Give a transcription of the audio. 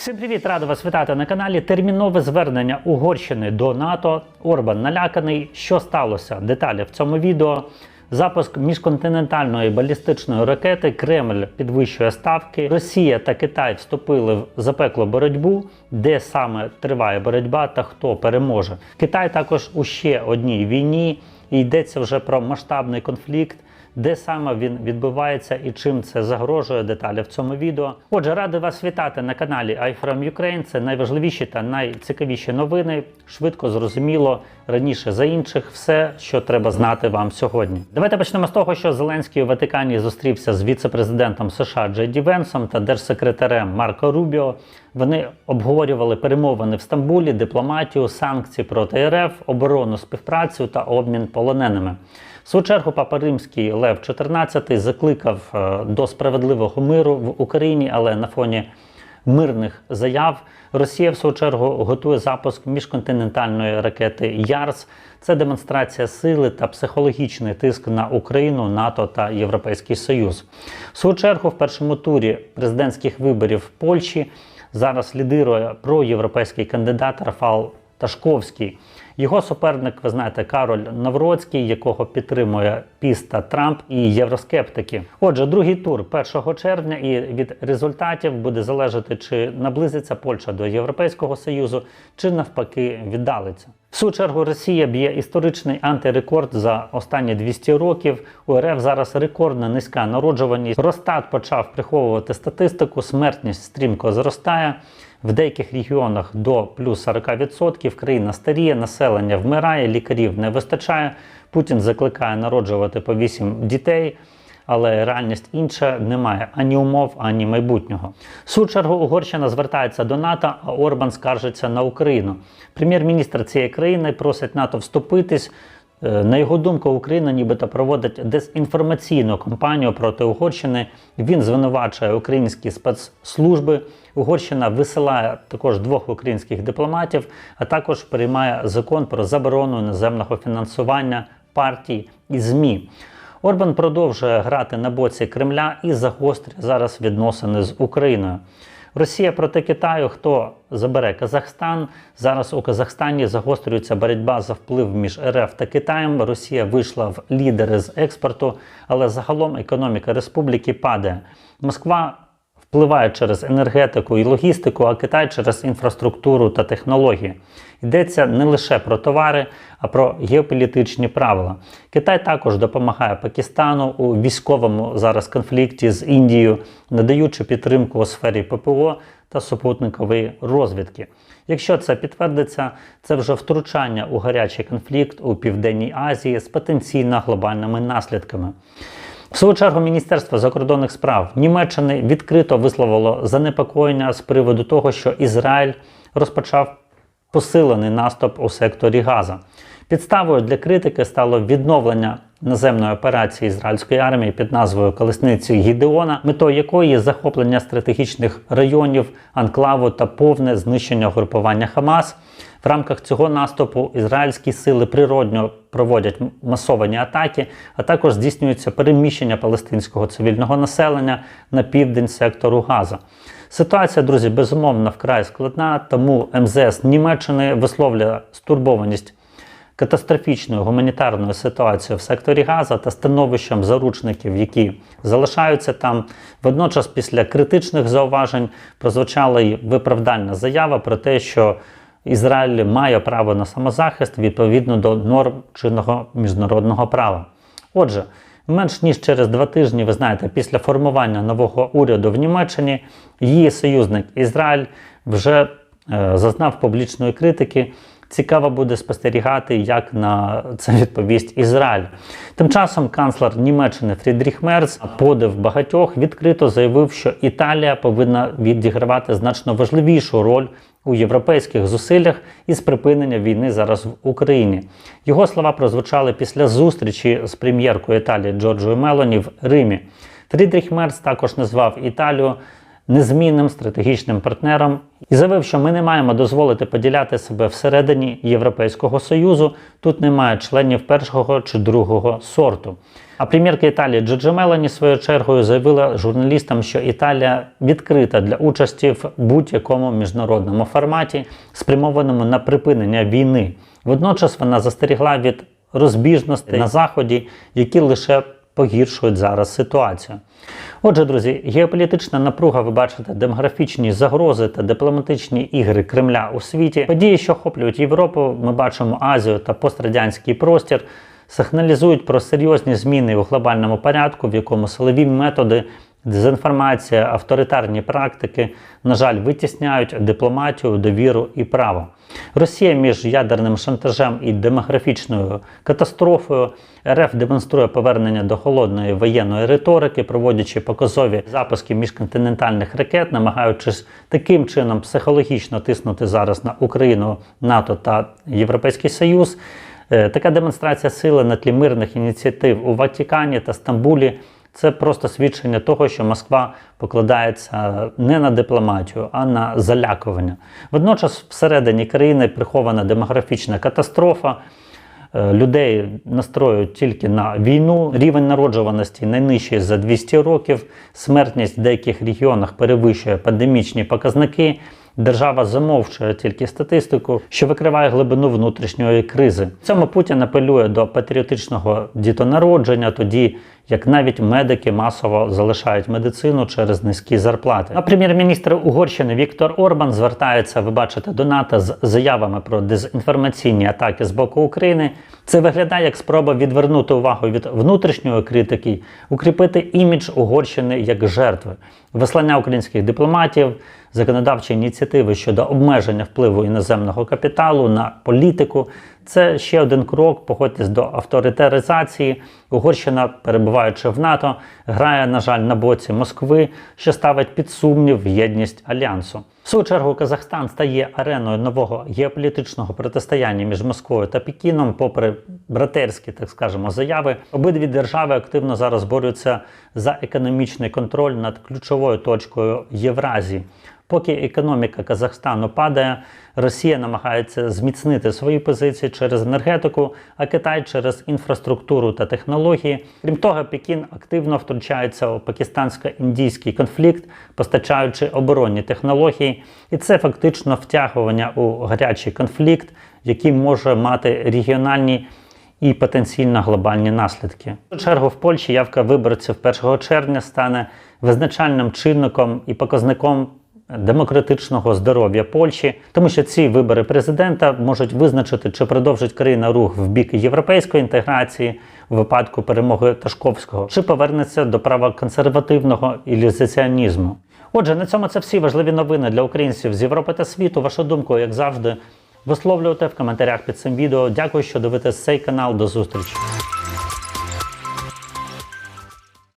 Всім привіт! Радий вас вітати на каналі. Термінове звернення Угорщини до НАТО. Орбан наляканий. Що сталося? Деталі в цьому відео. Запуск міжконтинентальної балістичної ракети Кремль підвищує ставки. Росія та Китай вступили в запеклу боротьбу, де саме триває боротьба та хто переможе. Китай також у ще одній війні. І йдеться вже про масштабний конфлікт де саме він відбувається і чим це загрожує деталі в цьому відео. Отже, радий вас вітати на каналі iFrom Ukraine. Це найважливіші та найцікавіші новини. Швидко, зрозуміло, раніше за інших, все, що треба знати вам сьогодні. Давайте почнемо з того, що Зеленський у Ватикані зустрівся з віце-президентом США Джей Ді Венсом та держсекретарем Марко Рубіо. Вони обговорювали перемовини в Стамбулі, дипломатію, санкції проти РФ, оборону, співпрацю та обмін полоненими. В свою чергу Папа Римський Лев XIV закликав е, до справедливого миру в Україні, але на фоні мирних заяв Росія в свою чергу готує запуск міжконтинентальної ракети Ярс. Це демонстрація сили та психологічний тиск на Україну, НАТО та Європейський Союз. В свою чергу в першому турі президентських виборів в Польщі зараз лідирує проєвропейський кандидат Рафал Ташковський. Його суперник, ви знаєте, Кароль Навроцький, якого підтримує Піста Трамп і євроскептики. Отже, другий тур 1 червня, і від результатів буде залежати, чи наблизиться Польща до Європейського союзу, чи навпаки віддалиться. В свою чергу Росія б'є історичний антирекорд за останні 200 років. У РФ зараз рекордна низька народжуваність. Росстат почав приховувати статистику, смертність стрімко зростає. В деяких регіонах до плюс 40%, країна старіє, населення вмирає, лікарів не вистачає. Путін закликає народжувати по 8 дітей, але реальність інша немає ані умов, ані майбутнього. В чергу Угорщина звертається до НАТО, а Орбан скаржиться на Україну. Прем'єр-міністр цієї країни просить НАТО вступитись. Е, На його думку, Україна нібито проводить дезінформаційну кампанію проти Угорщини. Він звинувачує українські спецслужби. Угорщина висилає також двох українських дипломатів, а також приймає закон про заборону іноземного фінансування партій і ЗМІ. Орбан продовжує грати на боці Кремля і загострює зараз відносини з Україною. Росія проти Китаю, хто забере Казахстан. Зараз у Казахстані загострюється боротьба за вплив між РФ та Китаєм. Росія вийшла в лідери з експорту, але загалом економіка республіки падає. Москва впливає через енергетику і логістику, а Китай через інфраструктуру та технології. Йдеться не лише про товари, а про геополітичні правила. Китай також допомагає Пакистану у військовому зараз конфлікті з Індією, надаючи підтримку у сфері ППО та супутникової розвідки. Якщо це підтвердиться, це вже втручання у гарячий конфлікт у Південній Азії з потенційно глобальними наслідками. В свою чергу Міністерство закордонних справ Німеччини відкрито висловило занепокоєння з приводу того, що Ізраїль розпочав посилений наступ у секторі Газа. Підставою для критики стало відновлення наземної операції ізраїльської армії під назвою Колесниці Гідеона, метою якої є захоплення стратегічних районів, анклаву та повне знищення групування Хамас. В рамках цього наступу ізраїльські сили природньо проводять масовані атаки, а також здійснюється переміщення палестинського цивільного населення на південь сектору Газа. Ситуація, друзі, безумовно вкрай складна, тому МЗС Німеччини висловлює стурбованість катастрофічною гуманітарною ситуацією в секторі Газа та становищем заручників, які залишаються там. Водночас, після критичних зауважень, прозвучала й виправдальна заява про те, що Ізраїль має право на самозахист відповідно до норм чинного міжнародного права. Отже, менш ніж через два тижні, ви знаєте, після формування нового уряду в Німеччині її союзник Ізраїль вже е, зазнав публічної критики. Цікаво буде спостерігати, як на це відповість Ізраїль. Тим часом канцлер Німеччини Фрідріх Мерц подив багатьох відкрито заявив, що Італія повинна відігравати значно важливішу роль у європейських зусиллях із припинення війни зараз в Україні. Його слова прозвучали після зустрічі з прем'єркою Італії Джорджою Мелоні в Римі. Фрідріх Мерц також назвав Італію незмінним стратегічним партнером і заявив, що ми не маємо дозволити поділяти себе всередині Європейського Союзу. Тут немає членів першого чи другого сорту. А прем'єрка Італії Джорджа Мелані своєю чергою заявила журналістам, що Італія відкрита для участі в будь-якому міжнародному форматі, спрямованому на припинення війни. Водночас вона застерігла від розбіжностей на заході, які лише погіршують зараз ситуацію. Отже, друзі, геополітична напруга, ви бачите, демографічні загрози та дипломатичні ігри Кремля у світі, події, що охоплюють Європу, ми бачимо Азію та пострадянський простір, сигналізують про серйозні зміни у глобальному порядку, в якому силові методи, дезінформація, авторитарні практики, на жаль, витісняють дипломатію, довіру і право. Росія між ядерним шантажем і демографічною катастрофою РФ демонструє повернення до холодної воєнної риторики, проводячи показові запуски міжконтинентальних ракет, намагаючись таким чином психологічно тиснути зараз на Україну, НАТО та Європейський Союз. Е, Така демонстрація сили на тлі мирних ініціатив у Ватикані та Стамбулі це просто свідчення того, що Москва покладається не на дипломатію, а на залякування. Водночас, всередині країни прихована демографічна катастрофа. Е, Людей настроюють тільки на війну. Рівень народжуваності найнижчий за 200 років. Смертність в деяких регіонах перевищує пандемічні показники. Держава замовчує тільки статистику, що викриває глибину внутрішньої кризи. В цьому Путін апелює до патріотичного дітонародження, тоді як навіть медики масово залишають медицину через низькі зарплати. А прем'єр-міністр Угорщини Віктор Орбан звертається, ви бачите, до НАТО з заявами про дезінформаційні атаки з боку України. Це виглядає як спроба відвернути увагу від внутрішньої критики, укріпити імідж Угорщини як жертви, вислання українських дипломатів, законодавчі ініціативи щодо обмеження впливу іноземного капіталу на політику. Це ще один крок, походить до авторитаризації. Угорщина, перебуваючи в НАТО, грає, на жаль, на боці Москви, що ставить під сумнів єдність альянсу. В свою чергу Казахстан стає ареною нового геополітичного протистояння між Москвою та Пекіном, попри братерські, так скажемо, заяви. Обидві держави активно зараз борються за економічний контроль над ключовою точкою Євразії. Поки економіка Казахстану падає, Росія намагається зміцнити свої позиції через енергетику, а Китай через інфраструктуру та технології. Крім того, Пекін активно втручається у пакистансько-індійський конфлікт, постачаючи оборонні технології, і це фактично втягування у гарячий конфлікт, який може мати регіональні і потенційно глобальні наслідки. В чергу в Польщі явка виборців 1 червня стане визначальним чинником і показником демократичного здоров'я Польщі, тому що ці вибори президента можуть визначити, чи продовжить країна рух в бік європейської інтеграції у випадку перемоги Ташковського, чи повернеться до права консервативного ілюзіціонізму. Отже, на цьому це всі важливі новини для українців з Європи та світу. Вашу думку, як завжди, висловлюйте в коментарях під цим відео. Дякую, що дивитесь цей канал. До зустрічі.